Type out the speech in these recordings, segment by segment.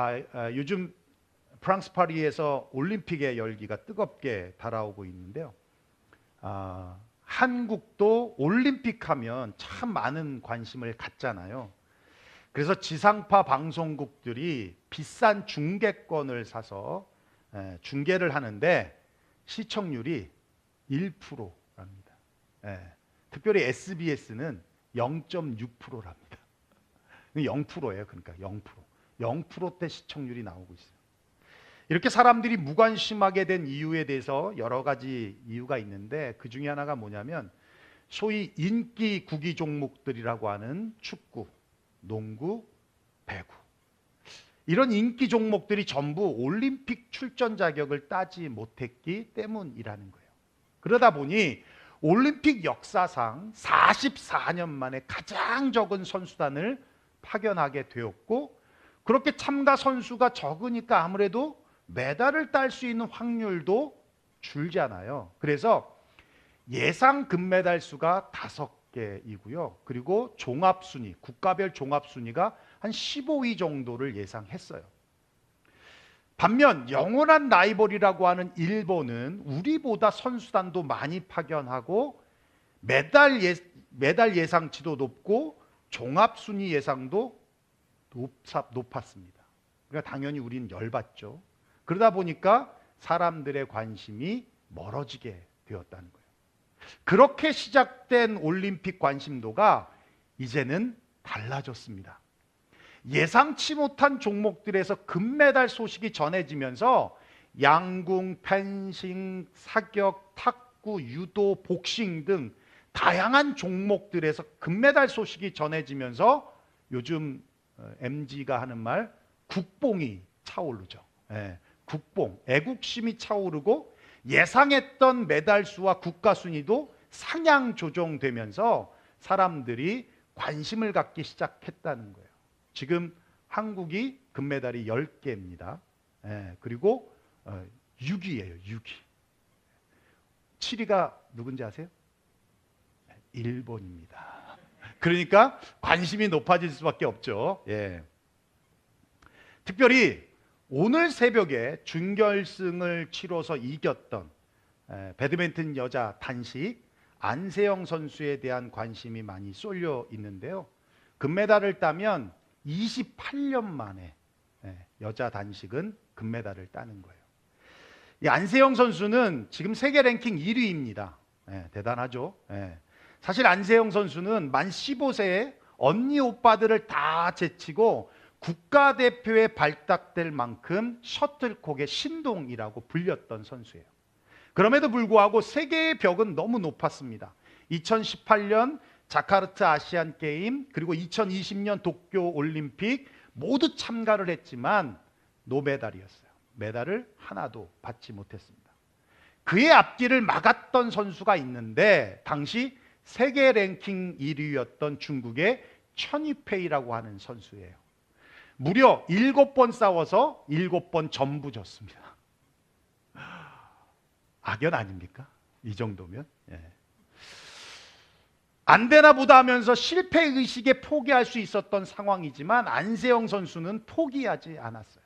아, 아, 요즘 프랑스 파리에서 올림픽의 열기가 뜨겁게 달아오고 있는데요. 아, 한국도 올림픽 하면 참 많은 관심을 갖잖아요. 그래서 지상파 방송국들이 비싼 중계권을 사서 에, 중계를 하는데 시청률이 1%랍니다. 예, 특별히 SBS는 0.6%랍니다. 0%예요. 그러니까 0%. 0%대 시청률이 나오고 있어요. 이렇게 사람들이 무관심하게 된 이유에 대해서 여러 가지 이유가 있는데 그 중에 하나가 뭐냐면 소위 인기 구기 종목들이라고 하는 축구, 농구, 배구 이런 인기 종목들이 전부 올림픽 출전 자격을 따지 못했기 때문이라는 거예요. 그러다 보니 올림픽 역사상 44년 만에 가장 적은 선수단을 파견하게 되었고 그렇게 참가 선수가 적으니까 아무래도 메달을 딸 수 있는 확률도 줄잖아요. 그래서 예상 금메달 수가 다섯 개이고요. 그리고 종합 순위, 국가별 종합 순위가 한 15위 정도를 예상했어요. 반면 영원한 라이벌이라고 하는 일본은 우리보다 선수단도 많이 파견하고 메달 예, 메달 예상치도 높고 종합 순위 예상도 높사, 높았습니다. 그러니까 당연히 우리는 열받죠. 그러다 보니까 사람들의 관심이 멀어지게 되었다는 거예요. 그렇게 시작된 올림픽 관심도가 이제는 달라졌습니다. 예상치 못한 종목들에서 금메달 소식이 전해지면서 양궁, 펜싱, 사격, 탁구, 유도, 복싱 등 다양한 종목들에서 금메달 소식이 전해지면서 요즘 MG가 하는 말 국뽕이 차오르죠. 예, 국뽕, 애국심이 차오르고 예상했던 메달 수와 국가 순위도 상향 조정되면서 사람들이 관심을 갖기 시작했다는 거예요. 지금 한국이 금메달이 10개입니다. 예, 그리고 어, 6위예요. 6위. 7위가 누군지 아세요? 일본입니다. 그러니까 관심이 높아질 수밖에 없죠. 예. 특별히 오늘 새벽에 준결승을 치러서 이겼던 에, 배드민턴 여자 단식 안세영 선수에 대한 관심이 많이 쏠려 있는데요. 금메달을 따면 28년 만에 예, 여자 단식은 금메달을 따는 거예요. 이 안세영 선수는 지금 세계 랭킹 1위입니다. 예, 대단하죠. 예. 사실 안세영 선수는 만 15세에 언니 오빠들을 다 제치고 국가대표에 발탁될 만큼 셔틀콕의 신동이라고 불렸던 선수예요. 그럼에도 불구하고 세계의 벽은 너무 높았습니다. 2018년 자카르트 아시안 게임 그리고 2020년 도쿄 올림픽 모두 참가를 했지만 노메달이었어요. 메달을 하나도 받지 못했습니다. 그의 앞길을 막았던 선수가 있는데 당시 세계 랭킹 1위였던 중국의 천이페이라고 하는 선수예요. 무려 7번 싸워서 7번 전부 졌습니다. 악연 아닙니까? 이 정도면? 예. 안 되나 보다 하면서 실패 의식에 포기할 수 있었던 상황이지만 안세영 선수는 포기하지 않았어요.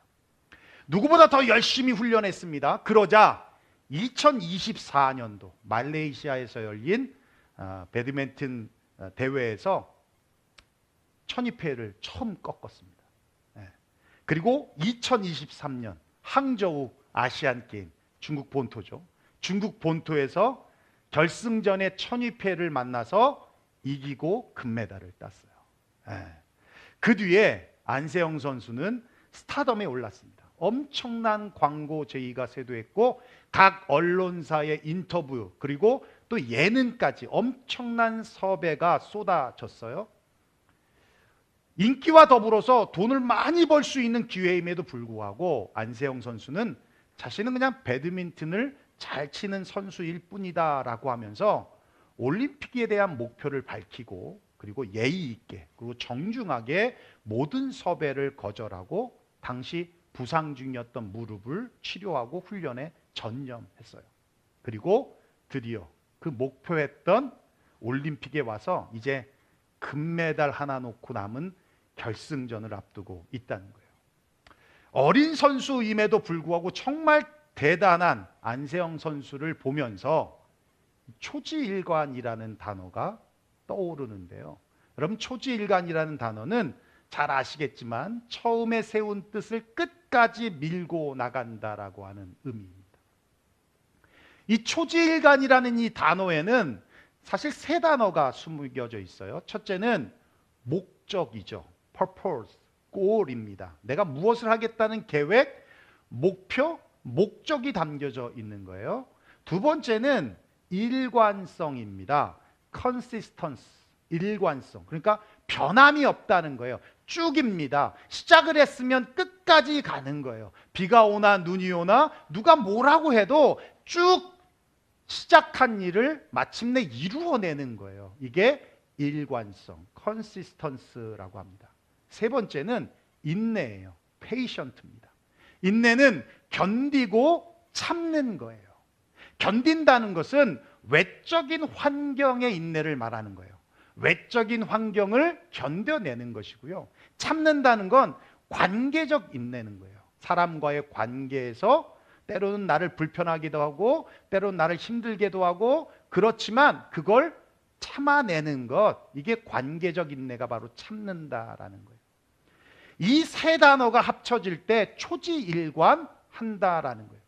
누구보다 더 열심히 훈련했습니다. 그러자 2024년도 말레이시아에서 열린 어, 배드민턴 어, 대회에서 천이패를 처음 꺾었습니다. 예. 그리고 2023년 항저우 아시안 게임 중국 본토죠. 중국 본토에서 결승전에 천이패를 만나서 이기고 금메달을 땄어요. 예. 그 뒤에 안세영 선수는 스타덤에 올랐습니다. 엄청난 광고 제의가 쇄도했고 각 언론사의 인터뷰 그리고 또 예능까지 엄청난 섭외가 쏟아졌어요. 인기와 더불어서 돈을 많이 벌 수 있는 기회임에도 불구하고 안세영 선수는 자신은 그냥 배드민턴을 잘 치는 선수일 뿐이다라고 하면서 올림픽에 대한 목표를 밝히고 그리고 예의 있게 그리고 정중하게 모든 섭외를 거절하고 당시 부상 중이었던 무릎을 치료하고 훈련에 전념했어요. 그리고 드디어 그 목표했던 올림픽에 와서 이제 금메달 하나 놓고 남은 결승전을 앞두고 있다는 거예요. 어린 선수임에도 불구하고 정말 대단한 안세영 선수를 보면서 초지일관이라는 단어가 떠오르는데요. 여러분 초지일관이라는 단어는 잘 아시겠지만 처음에 세운 뜻을 끝까지 밀고 나간다라고 하는 의미입니다. 이 초지일관이라는 이 단어에는 사실 세 단어가 숨겨져 있어요. 첫째는 목적이죠. purpose, goal입니다. 내가 무엇을 하겠다는 계획, 목표, 목적이 담겨져 있는 거예요. 두 번째는 일관성입니다. consistency, 일관성. 그러니까 변함이 없다는 거예요. 쭉입니다. 시작을 했으면 끝까지 가는 거예요. 비가 오나 눈이 오나 누가 뭐라고 해도 쭉 시작한 일을 마침내 이루어내는 거예요. 이게 일관성, consistence라고 합니다. 세 번째는 인내예요. patient입니다. 인내는 견디고 참는 거예요. 견딘다는 것은 외적인 환경의 인내를 말하는 거예요. 외적인 환경을 견뎌내는 것이고요. 참는다는 건 관계적 인내는 거예요. 사람과의 관계에서 때로는 나를 불편하기도 하고 때로는 나를 힘들게도 하고 그렇지만 그걸 참아내는 것 이게 관계적 인내가 바로 참는다라는 거예요. 이 세 단어가 합쳐질 때 초지일관 한다라는 거예요.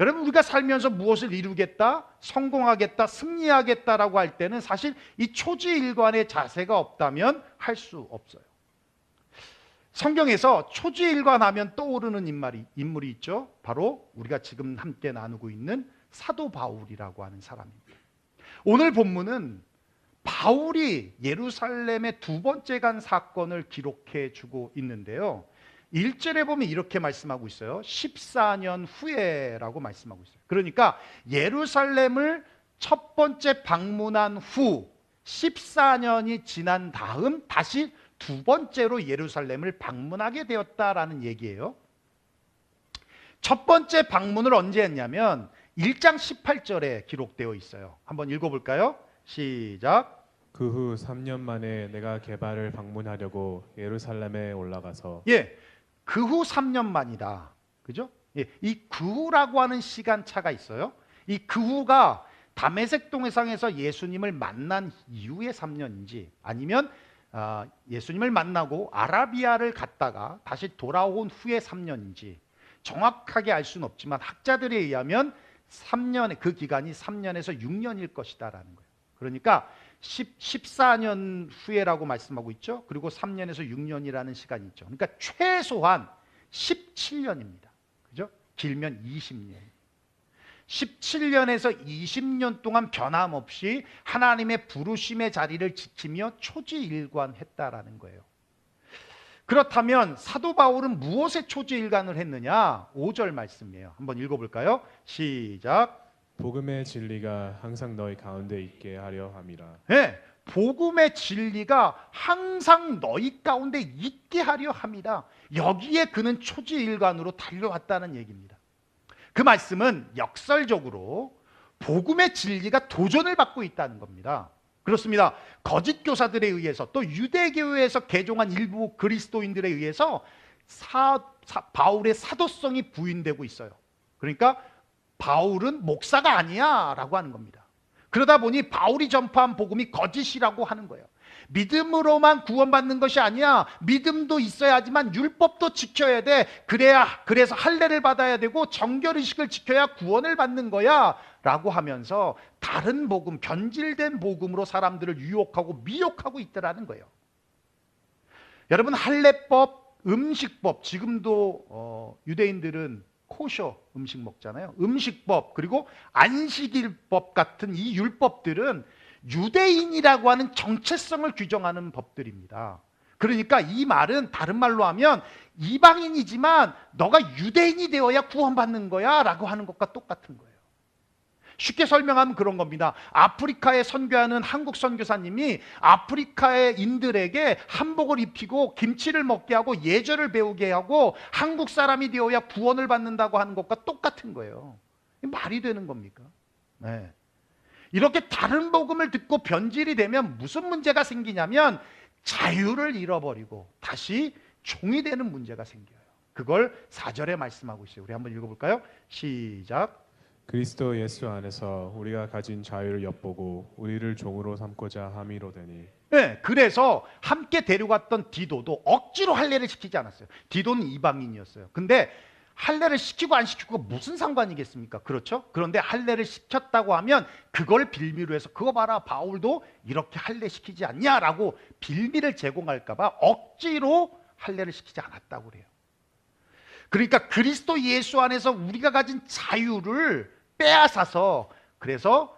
여러분 우리가 살면서 무엇을 이루겠다, 성공하겠다, 승리하겠다라고 할 때는 사실 이 초지일관의 자세가 없다면 할 수 없어요. 성경에서 초지일관하면 떠오르는 인물이, 인물이 있죠. 바로 우리가 지금 함께 나누고 있는 사도 바울이라고 하는 사람입니다. 오늘 본문은 바울이 예루살렘에 두 번째 간 사건을 기록해 주고 있는데요. 1절에 보면 이렇게 말씀하고 있어요. 14년 후에라고 말씀하고 있어요. 그러니까 예루살렘을 첫 번째 방문한 후 14년이 지난 다음 다시 두 번째로 예루살렘을 방문하게 되었다라는 얘기예요. 첫 번째 방문을 언제 했냐면 1장 18절에 기록되어 있어요. 한번 읽어볼까요? 시작. 그 후 3년 만에 내가 개발을 방문하려고 예루살렘에 올라가서 예, 그 후 3년 만이다. 그죠? 예, 이 그 후라고 하는 시간 차가 있어요. 이 그 후가 담에색 동해상에서 예수님을 만난 이후의 3년인지 아니면 아, 예수님을 만나고 아라비아를 갔다가 다시 돌아온 후의 3년인지 정확하게 알 수는 없지만 학자들에 의하면 3년의 그 기간이 3년에서 6년일 것이다라는 거예요. 그러니까 10, 14년 후에라고 말씀하고 있죠. 그리고 3년에서 6년이라는 시간이 있죠. 그러니까 최소한 17년입니다. 그죠? 길면 20년. 17년에서 20년 동안 변함없이 하나님의 부르심의 자리를 지키며 초지일관했다라는 거예요. 그렇다면 사도 바울은 무엇에 초지일관을 했느냐? 5절 말씀이에요. 한번 읽어볼까요? 시작. 복음의 진리가 항상 너희 가운데 있게 하려 함이라. 네, 복음의 진리가 항상 너희 가운데 있게 하려 합니다. 여기에 그는 초지일관으로 달려왔다는 얘기입니다. 그 말씀은 역설적으로 복음의 진리가 도전을 받고 있다는 겁니다. 그렇습니다. 거짓 교사들에 의해서 또 유대교회에서 개종한 일부 그리스도인들에 의해서 사, 사, 바울의 사도성이 부인되고 있어요. 그러니까 바울은 목사가 아니야 라고 하는 겁니다. 그러다 보니 바울이 전파한 복음이 거짓이라고 하는 거예요. 믿음으로만 구원받는 것이 아니야. 믿음도 있어야 하지만 율법도 지켜야 돼. 그래야 그래서 할례를 받아야 되고 정결 의식을 지켜야 구원을 받는 거야 라고 하면서 다른 복음, 변질된 복음으로 사람들을 유혹하고 미혹하고 있더라는 거예요. 여러분 할례법, 음식법 지금도 어, 유대인들은 코셔 음식 먹잖아요. 음식법 그리고 안식일법 같은 이 율법들은 유대인이라고 하는 정체성을 규정하는 법들입니다. 그러니까 이 말은 다른 말로 하면 이방인이지만 너가 유대인이 되어야 구원받는 거야 라고 하는 것과 똑같은 거예요. 쉽게 설명하면 그런 겁니다. 아프리카에 선교하는 한국 선교사님이 아프리카의 인들에게 한복을 입히고 김치를 먹게 하고 예절을 배우게 하고 한국 사람이 되어야 구원을 받는다고 하는 것과 똑같은 거예요. 말이 되는 겁니까? 네. 이렇게 다른 복음을 듣고 변질이 되면 무슨 문제가 생기냐면 자유를 잃어버리고 다시 종이 되는 문제가 생겨요. 그걸 4절에 말씀하고 있어요. 우리 한번 읽어볼까요? 시작. 그리스도 예수 안에서 우리가 가진 자유를 엿보고 우리를 종으로 삼고자 함이로 되니 네, 그래서 함께 데려갔던 디도도 억지로 할례를 시키지 않았어요. 디도는 이방인이었어요. 근데 할례를 시키고 안 시키고 무슨 상관이겠습니까? 그렇죠? 그런데 할례를 시켰다고 하면 그걸 빌미로 해서 그거 봐라 바울도 이렇게 할례 시키지 않냐라고 빌미를 제공할까봐 억지로 할례를 시키지 않았다고 그래요. 그러니까 그리스도 예수 안에서 우리가 가진 자유를 빼앗아서 그래서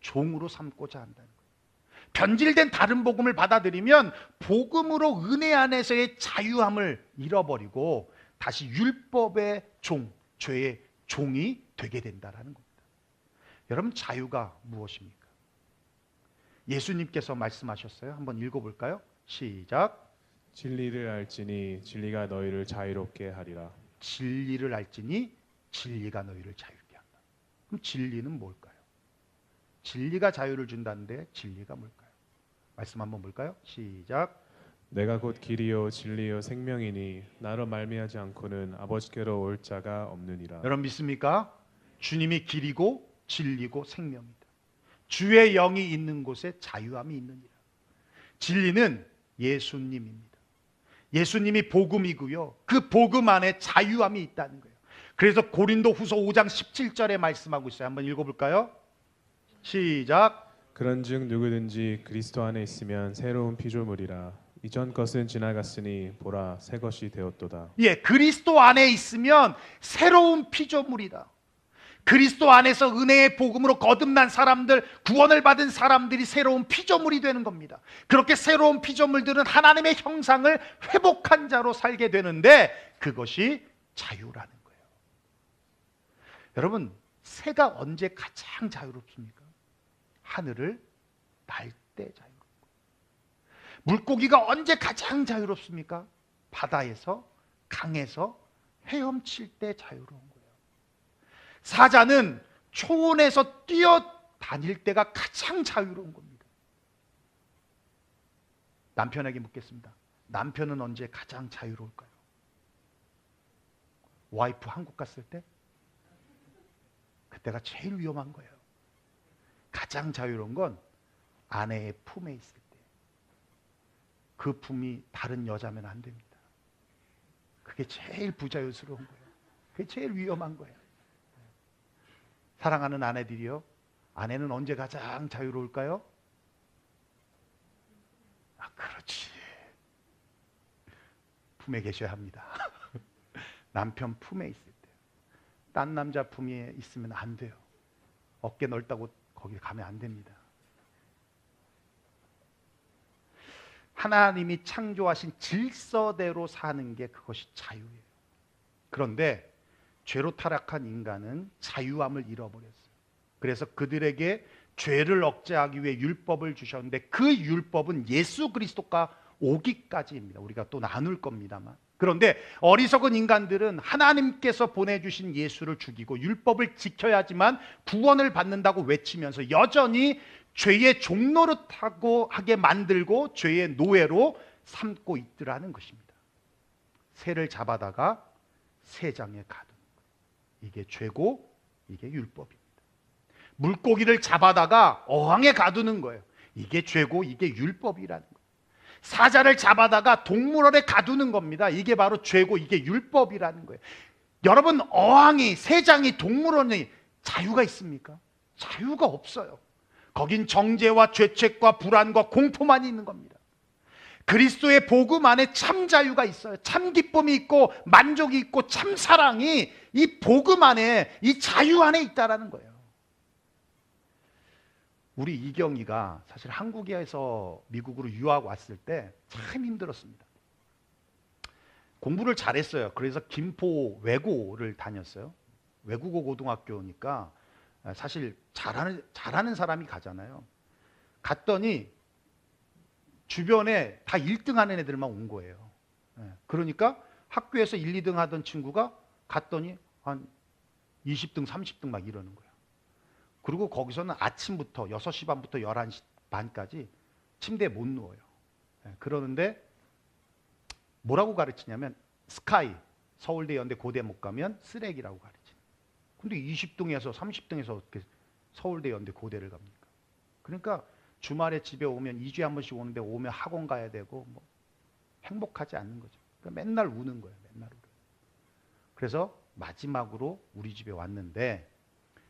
종으로 삼고자 한다는 거예요. 변질된 다른 복음을 받아들이면 복음으로 은혜 안에서의 자유함을 잃어버리고 다시 율법의 종, 죄의 종이 되게 된다라는 겁니다. 여러분 자유가 무엇입니까? 예수님께서 말씀하셨어요. 한번 읽어볼까요? 시작. 진리를 알지니 진리가 너희를 자유롭게 하리라 진리를 알지니 진리가 너희를 자유롭게 한다. 그럼 진리는 뭘까요? 진리가 자유를 준다는데 진리가 뭘까요? 말씀 한번 볼까요? 시작. 내가 곧 길이요 진리요 생명이니 나로 말미하지 않고는 아버지께로 올 자가 없느니라 여러분 믿습니까? 주님이 길이고 진리고 생명이다. 주의 영이 있는 곳에 자유함이 있느니라. 진리는 예수님입니다. 예수님이 복음이고요. 그 복음 안에 자유함이 있다는 거예요. 그래서 고린도 후서 5장 17절에 말씀하고 있어요. 한번 읽어볼까요? 시작. 그런즉 누구든지 그리스도 안에 있으면 새로운 피조물이라 이전 것은 지나갔으니 보라 새 것이 되었도다 예, 그리스도 안에 있으면 새로운 피조물이다. 그리스도 안에서 은혜의 복음으로 거듭난 사람들, 구원을 받은 사람들이 새로운 피조물이 되는 겁니다. 그렇게 새로운 피조물들은 하나님의 형상을 회복한 자로 살게 되는데 그것이 자유라는 거예요. 여러분, 새가 언제 가장 자유롭습니까? 하늘을 날 때 자유롭고. 물고기가 언제 가장 자유롭습니까? 바다에서, 강에서 헤엄칠 때 자유로운 거예요. 사자는 초원에서 뛰어다닐 때가 가장 자유로운 겁니다. 남편에게 묻겠습니다. 남편은 언제 가장 자유로울까요? 와이프 한국 갔을 때? 그때가 제일 위험한 거예요. 가장 자유로운 건 아내의 품에 있을 때. 그 품이 다른 여자면 안 됩니다. 그게 제일 부자유스러운 거예요. 그게 제일 위험한 거예요. 사랑하는 아내들이요. 아내는 언제 가장 자유로울까요? 아, 그렇지. 품에 계셔야 합니다. 남편 품에 있을 때. 딴 남자 품에 있으면 안 돼요. 어깨 넓다고 거기 가면 안 됩니다. 하나님이 창조하신 질서대로 사는 게 그것이 자유예요. 그런데 죄로 타락한 인간은 자유함을 잃어버렸어요. 그래서 그들에게 죄를 억제하기 위해 율법을 주셨는데 그 율법은 예수 그리스도가 오기까지입니다. 우리가 또 나눌 겁니다만. 그런데 어리석은 인간들은 하나님께서 보내주신 예수를 죽이고 율법을 지켜야지만 구원을 받는다고 외치면서 여전히 죄의 종노릇하고 하게 만들고 죄의 노예로 삼고 있더라는 것입니다. 새를 잡아다가 새장에 거예요. 이게 죄고 이게 율법입니다. 물고기를 잡아다가 어항에 가두는 거예요. 이게 죄고 이게 율법이라는 거예요. 사자를 잡아다가 동물원에 가두는 겁니다. 이게 바로 죄고 이게 율법이라는 거예요. 여러분 어항이 새장이 동물원에 자유가 있습니까? 자유가 없어요. 거긴 정죄와 죄책과 불안과 공포만 있는 겁니다. 그리스도의 복음 안에 참 자유가 있어요. 참 기쁨이 있고 만족이 있고 참 사랑이 이 복음 안에 이 자유 안에 있다라는 거예요. 우리 이경이가 사실 한국에서 미국으로 유학 왔을 때 참 힘들었습니다. 공부를 잘했어요. 그래서 김포 외고를 다녔어요. 외국어 고등학교니까 사실 잘하는 잘하는 사람이 가잖아요. 갔더니 주변에 다 1등 하는 애들만 온 거예요. 예, 그러니까 학교에서 1, 2등 하던 친구가 갔더니 한 20등, 30등 막 이러는 거예요. 그리고 거기서는 아침부터 6시 반부터 11시 반까지 침대에 못 누워요. 예, 그러는데 뭐라고 가르치냐면 스카이, 서울대 연대 고대 못 가면 쓰레기라고 가르치. 근데 20등에서 30등에서 어떻게 서울대 연대 고대를 갑니까? 그러니까 주말에 집에 오면 2주에 한 번씩 오는데 오면 학원 가야 되고 뭐 행복하지 않는 거죠. 그러니까 맨날 우는 거예요. 맨날 울어요. 그래서 마지막으로 우리 집에 왔는데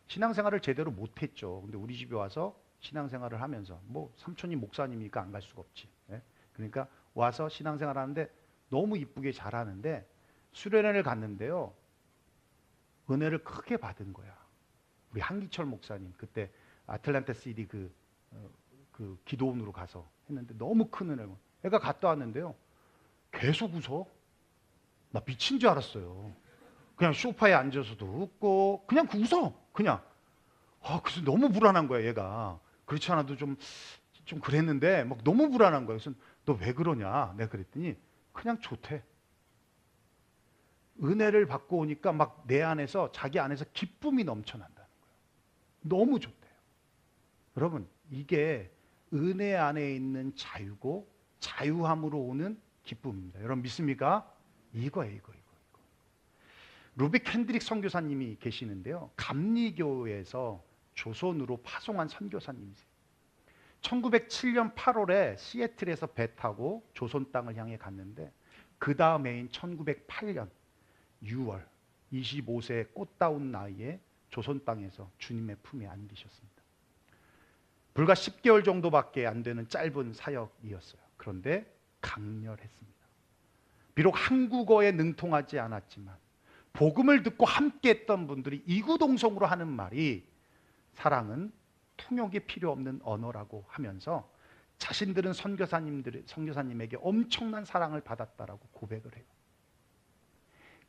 신앙생활을 제대로 못했죠. 근데 우리 집에 와서 신앙생활을 하면서 뭐 삼촌이 목사님이니까 안 갈 수가 없지. 예? 그러니까 와서 신앙생활 하는데 너무 이쁘게 잘하는데 수련회를 갔는데요. 은혜를 크게 받은 거야. 우리 한기철 목사님 그때 아틀란타 시디 그, 어, 그 기도원으로 가서 했는데 너무 큰 은혜를 애가 갔다 왔는데요. 계속 웃어. 나 미친 줄 알았어요. 그냥 소파에 앉아서도 웃고 그냥 그 웃어. 그냥. 아, 그래서 너무 불안한 거야, 얘가. 그렇지 않아도 좀, 좀 그랬는데 막 너무 불안한 거야. 그래서 너 왜 그러냐? 내가 그랬더니 그냥 좋대. 은혜를 받고 오니까 막 내 안에서 자기 안에서 기쁨이 넘쳐난다는 거예요. 너무 좋대요. 여러분, 이게 은혜 안에 있는 자유고 자유함으로 오는 기쁨입니다. 여러분 믿습니까? 이거예요, 이거, 이거, 이거. 루비 캔드릭 선교사님이 계시는데요. 감리교에서 조선으로 파송한 선교사님이세요. 1907년 8월에 시애틀에서 배 타고 조선 땅을 향해 갔는데 그 다음 해인 1908년 6월 25세 꽃다운 나이에 조선 땅에서 주님의 품에 안기셨습니다. 불과 10개월 정도밖에 안 되는 짧은 사역이었어요. 그런데 강렬했습니다. 비록 한국어에 능통하지 않았지만 복음을 듣고 함께 했던 분들이 이구동성으로 하는 말이 사랑은 통역이 필요 없는 언어라고 하면서 자신들은 선교사님들 선교사님에게 엄청난 사랑을 받았다라고 고백을 해요.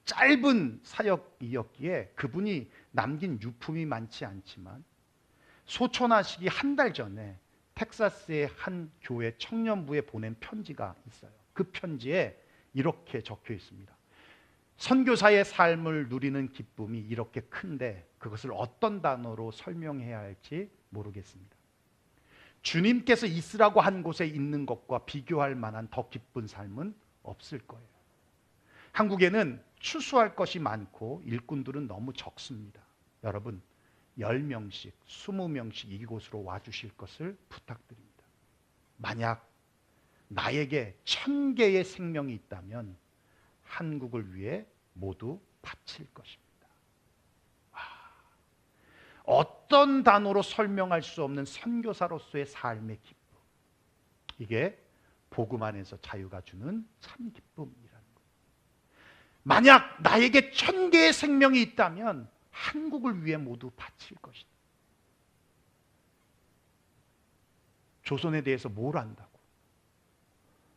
짧은 사역이었기에 그분이 남긴 유품이 많지 않지만 소천하시기 한 달 전에 텍사스의 한 교회 청년부에 보낸 편지가 있어요. 그 편지에 이렇게 적혀 있습니다. 선교사의 삶을 누리는 기쁨이 이렇게 큰데 그것을 어떤 단어로 설명해야 할지 모르겠습니다. 주님께서 있으라고 한 곳에 있는 것과 비교할 만한 더 기쁜 삶은 없을 거예요. 한국에는 추수할 것이 많고 일꾼들은 너무 적습니다. 여러분, 10명씩, 20명씩 이곳으로 와주실 것을 부탁드립니다. 만약 나에게 천 개의 생명이 있다면 한국을 위해 모두 바칠 것입니다. 와, 어떤 단어로 설명할 수 없는 선교사로서의 삶의 기쁨. 이게 복음 안에서 자유가 주는 참 기쁨이라는 거예요. 만약 나에게 천 개의 생명이 있다면 한국을 위해 모두 바칠 것이다. 조선에 대해서 뭘 안다고?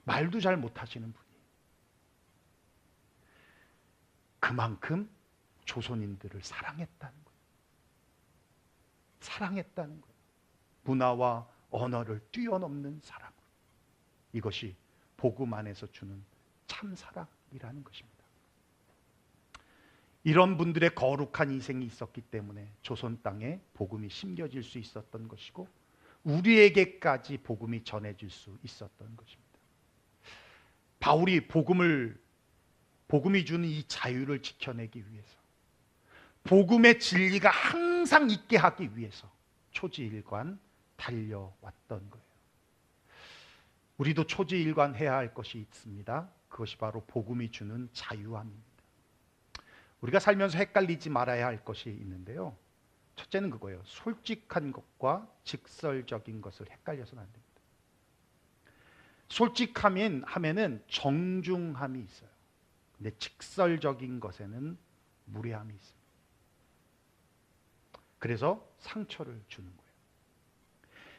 말도 잘 못하시는 분이 그만큼 조선인들을 사랑했다는 거예요. 사랑했다는 거예요. 문화와 언어를 뛰어넘는 사랑. 이것이 복음 안에서 주는 참 사랑이라는 것입니다. 이런 분들의 거룩한 희생이 있었기 때문에 조선 땅에 복음이 심겨질 수 있었던 것이고 우리에게까지 복음이 전해질 수 있었던 것입니다. 바울이 복음을 복음이 주는 이 자유를 지켜내기 위해서 복음의 진리가 항상 있게 하기 위해서 초지일관 달려왔던 거예요. 우리도 초지일관 해야 할 것이 있습니다. 그것이 바로 복음이 주는 자유함입니다. 우리가 살면서 헷갈리지 말아야 할 것이 있는데요. 첫째는 그거예요. 솔직한 것과 직설적인 것을 헷갈려서는 안 됩니다. 솔직함인 하면은 정중함이 있어요. 근데 직설적인 것에는 무례함이 있습니다. 그래서 상처를 주는 거예요.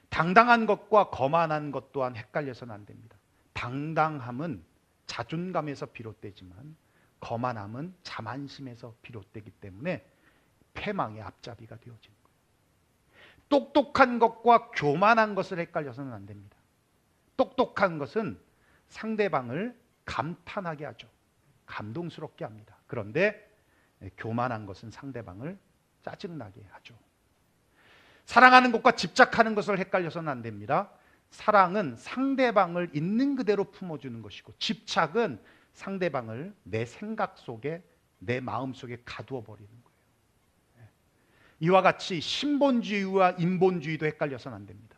당당한 것과 거만한 것 또한 헷갈려서는 안 됩니다. 당당함은 자존감에서 비롯되지만 거만함은 자만심에서 비롯되기 때문에 패망의 앞잡이가 되어지는 거예요. 똑똑한 것과 교만한 것을 헷갈려서는 안 됩니다. 똑똑한 것은 상대방을 감탄하게 하죠. 감동스럽게 합니다. 그런데 교만한 것은 상대방을 짜증나게 하죠. 사랑하는 것과 집착하는 것을 헷갈려서는 안 됩니다. 사랑은 상대방을 있는 그대로 품어주는 것이고 집착은 상대방을 내 생각 속에 내 마음 속에 가두어 버리는 거예요. 예. 이와 같이 신본주의와 인본주의도 헷갈려서는 안 됩니다.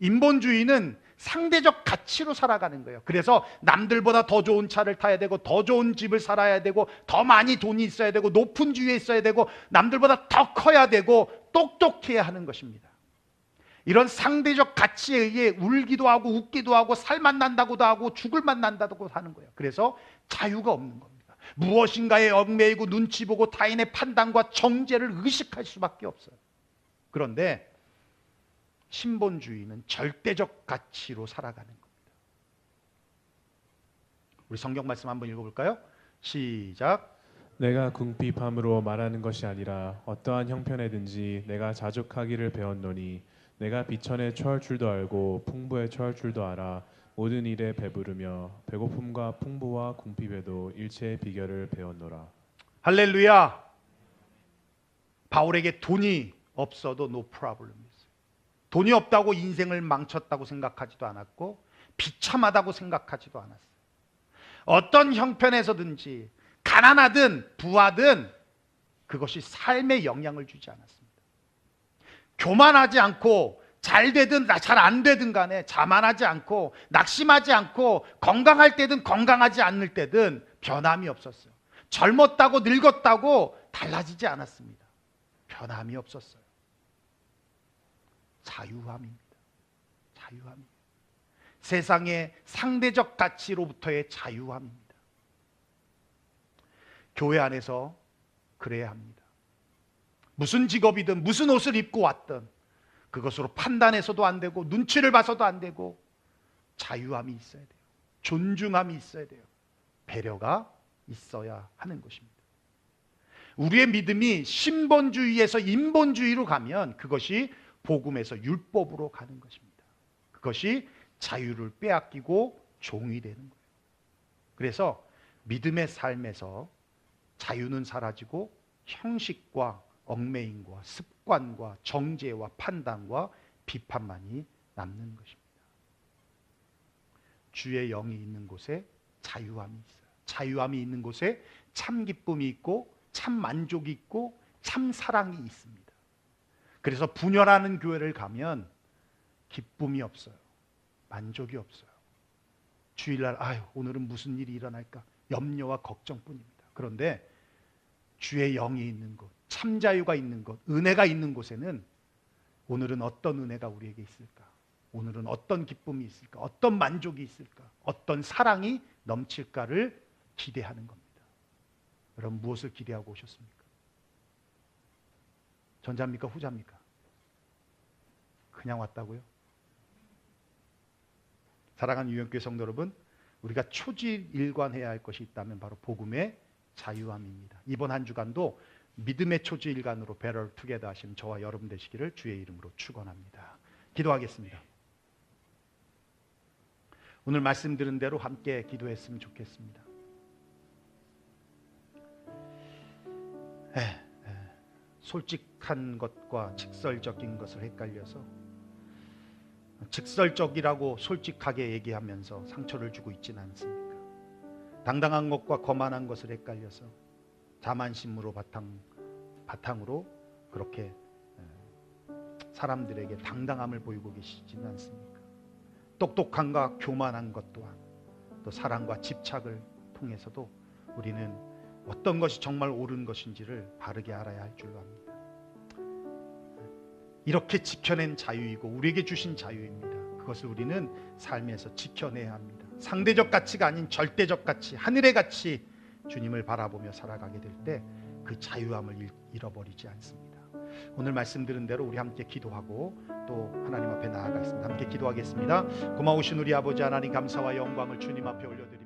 인본주의는 상대적 가치로 살아가는 거예요. 그래서 남들보다 더 좋은 차를 타야 되고 더 좋은 집을 살아야 되고 더 많이 돈이 있어야 되고 높은 주위에 있어야 되고 남들보다 더 커야 되고 똑똑해야 하는 것입니다. 이런 상대적 가치에 의해 울기도 하고 웃기도 하고 살만 난다고도 하고 죽을 만 난다고 하는 거예요. 그래서 자유가 없는 겁니다. 무엇인가에 얽매이고 눈치 보고 타인의 판단과 정죄를 의식할 수밖에 없어요. 그런데 신본주의는 절대적 가치로 살아가는 겁니다. 우리 성경 말씀 한번 읽어볼까요? 시작. 내가 궁핍함으로 말하는 것이 아니라 어떠한 형편에든지 내가 자족하기를 배웠노니 내가 비천에 처할 줄도 알고 풍부에 처할 줄도 알아 모든 일에 배부르며 배고픔과 풍부와 궁핍에도 일체의 비결을 배웠노라. 할렐루야. 바울에게 돈이 없어도 no problem이었어요. 돈이 없다고 인생을 망쳤다고 생각하지도 않았고 비참하다고 생각하지도 않았어요. 어떤 형편에서든지 가난하든 부하든 그것이 삶에 영향을 주지 않았습니다. 교만하지 않고 잘 되든 잘 안 되든 간에 자만하지 않고 낙심하지 않고 건강할 때든 건강하지 않을 때든 변함이 없었어요. 젊었다고 늙었다고 달라지지 않았습니다. 변함이 없었어요. 자유함입니다. 자유함. 세상의 상대적 가치로부터의 자유함입니다. 교회 안에서 그래야 합니다. 무슨 직업이든 무슨 옷을 입고 왔든 그것으로 판단해서도 안 되고 눈치를 봐서도 안 되고 자유함이 있어야 돼요. 존중함이 있어야 돼요. 배려가 있어야 하는 것입니다. 우리의 믿음이 신본주의에서 인본주의로 가면 그것이 복음에서 율법으로 가는 것입니다. 그것이 자유를 빼앗기고 종이 되는 거예요. 그래서 믿음의 삶에서 자유는 사라지고 형식과 얽매임과 습관과 정죄와 판단과 비판만이 남는 것입니다. 주의 영이 있는 곳에 자유함이 있어요. 자유함이 있는 곳에 참 기쁨이 있고 참 만족이 있고 참 사랑이 있습니다. 그래서 분열하는 교회를 가면 기쁨이 없어요. 만족이 없어요. 주일날 아유 오늘은 무슨 일이 일어날까 염려와 걱정뿐입니다. 그런데 주의 영이 있는 곳, 참 자유가 있는 곳, 은혜가 있는 곳에는 오늘은 어떤 은혜가 우리에게 있을까? 오늘은 어떤 기쁨이 있을까? 어떤 만족이 있을까? 어떤 사랑이 넘칠까를 기대하는 겁니다. 여러분 무엇을 기대하고 오셨습니까? 전자입니까? 후자입니까? 그냥 왔다고요? 사랑하는 유영교회 성도 여러분, 우리가 초지일관해야 할 것이 있다면 바로 복음의 자유함입니다. 이번 한 주간도 믿음의 초지일관으로 배럴 투게더 하시는 저와 여러분 되시기를 주의 이름으로 축원합니다. 기도하겠습니다. 오늘 말씀드린 대로 함께 기도했으면 좋겠습니다. 에, 에, 솔직한 것과 직설적인 것을 헷갈려서 직설적이라고 솔직하게 얘기하면서 상처를 주고 있지는 않습니까? 당당한 것과 거만한 것을 헷갈려서 자만심으로 바탕 바탕으로 그렇게 에, 사람들에게 당당함을 보이고 계시지는 않습니까? 똑똑함과 교만한 것 또한 또 사랑과 집착을 통해서도 우리는 어떤 것이 정말 옳은 것인지를 바르게 알아야 할 줄로 압니다. 이렇게 지켜낸 자유이고 우리에게 주신 자유입니다. 그것을 우리는 삶에서 지켜내야 합니다. 상대적 가치가 아닌 절대적 가치, 하늘의 가치 주님을 바라보며 살아가게 될 때 그 자유함을 잃- 잃어버리지 않습니다. 오늘 말씀드린 대로 우리 함께 기도하고 또 하나님 앞에 나아가겠습니다. 함께 기도하겠습니다. 고마우신 우리 아버지 하나님 감사와 영광을 주님 앞에 올려드립니다.